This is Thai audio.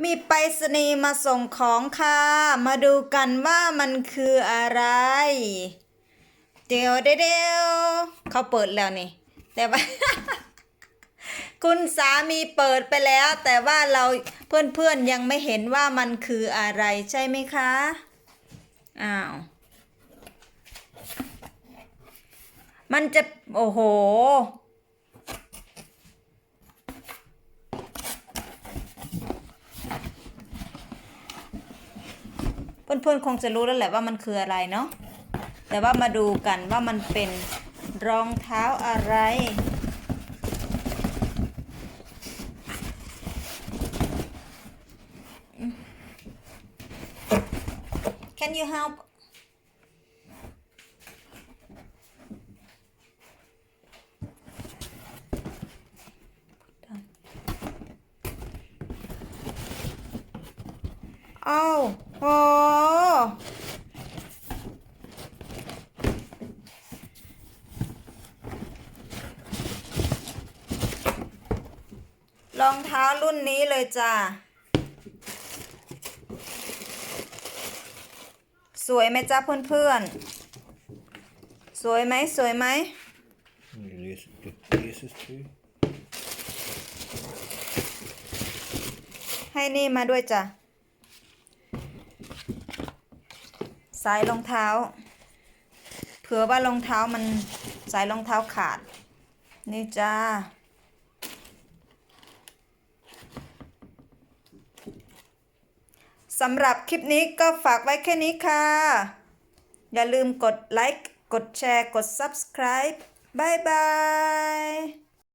มีไปรษณีย์มาส่งของค่ะ มาดูกันว่ามันคืออะไรเดี๋ยวเดี๋ยวเดี๋ยวเขาเปิดแล้วนี่ แต่ว่า คุณสามีเปิดไปแล้ว แต่ว่าเราเพื่อนๆยังไม่เห็นว่ามันคืออะไรใช่ไหมคะ อ้าว มันจะ โอ้โห เพื่อนๆคงจะรู้แล้วแหละว่ามันคืออะไรเนาะแต่ว่ามาดูกันว่ามันเป็นรองเท้าอะไร Can you help? Oh, oh. รองเท้ารุ่นนี้เลยจ้าสวยไหมจ้าเพื่อนๆ สวยไหมสวยไหม You lace the laces too. ให้นี่มาด้วยจ้ะ สายรองเท้า เผื่อว่ารองเท้ามันสายรองเท้าขาด นี่จ้า สำหรับคลิปนี้ก็ฝากไว้แค่นี้ค่ะ อย่าลืมกดไลค์ กดแชร์ กด Subscribe บายบาย